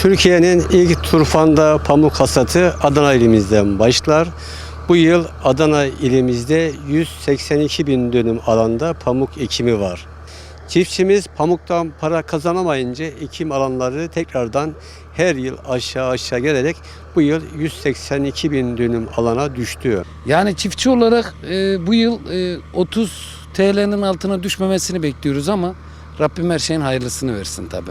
Türkiye'nin ilk turfanda pamuk hasatı Adana ilimizden başlar. Bu yıl Adana ilimizde 182 bin dönüm alanda pamuk ekimi var. Çiftçimiz pamuktan para kazanamayınca ekim alanları tekrardan her yıl aşağı aşağı gelerek bu yıl 182 bin dönüm alana düştü. Yani çiftçi olarak e, bu yıl e, 30 TL'nin altına düşmemesini bekliyoruz ama Rabbim her şeyin hayırlısını versin tabi.